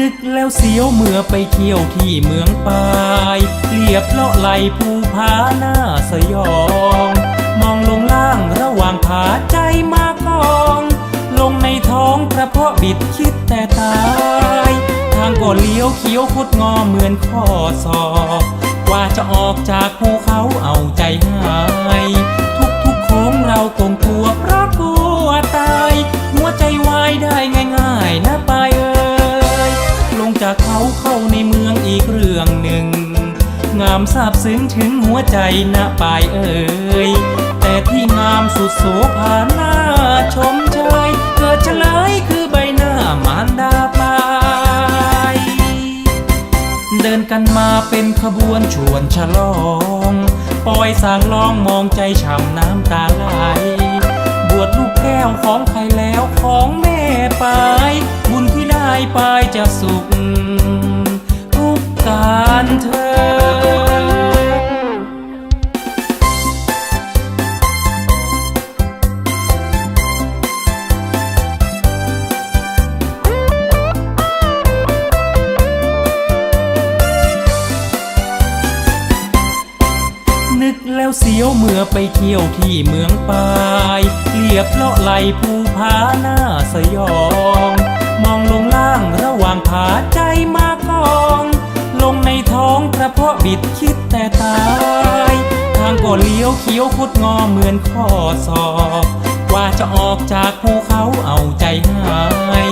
นึกแล้วเสียวเมื่อไปเที่ยวที่เมืองปายเรียบเลาะไหลภูผาหน้าสยอง มองลงล่างระหว่างผาใจมากอง ลงในท้องกระเพาะบิดคิดแต่ตาย ทางก็เลี้ยวเขียวคดงอเหมือนข้อศอก ว่าจะออกจากภูเขาเอาใจหาย จากเขาเข้าในเมืองอีกเรื่องหนึ่ง งามซาบซึ้งถึงหัวใจนะปายเอ่ยแต่ที่งามสุดโสภาหน้าชมเชยเกิดเฉลยคือใบหน้ามารดาปายเดินกันมาเป็นขบวนชวนฉลองปล่อยสางลองมองใจช่ำน้ำตาไหล สุข ทุกการเธอนึกแล้วเสียวเมื่อไปเที่ยวที่เมืองปายเรียบเลาะไหลภูผาหน้าสยองมอง ใจมากองลงในท้องกระเพาะบิดคิดแต่ตาย ทางก็เลี้ยวเขียวคดงอเหมือนข้อศอกกว่าจะออกจากภูเขาเอาใจหาย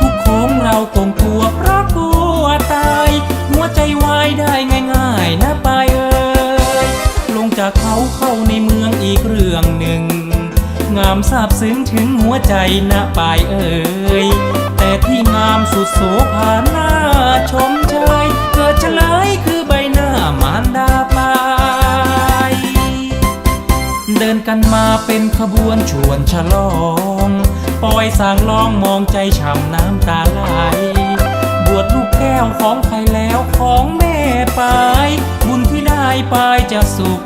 ทุกๆโค้งเราตรงตัวเพราะกลัวตาย หัวใจวายได้ง่ายๆนะปายเอ้ยลงจากเขาเข้าในเมืองอีกเรื่องหนึ่ง งามซาบซึ้งถึงหัวใจนะปายเอ่ย แต่ที่งามสุดโสภาหน้าชมเชยเกิดเฉลยคือใบหน้ามารดาปายเดินกันมาเป็นขบวนชวนฉลองปล่อยสางลองมองใจช่ำน้ำตาไหลบวชลูกแก้วของใครแล้วของแม่ปาย บุญที่ได้ปายจะสุข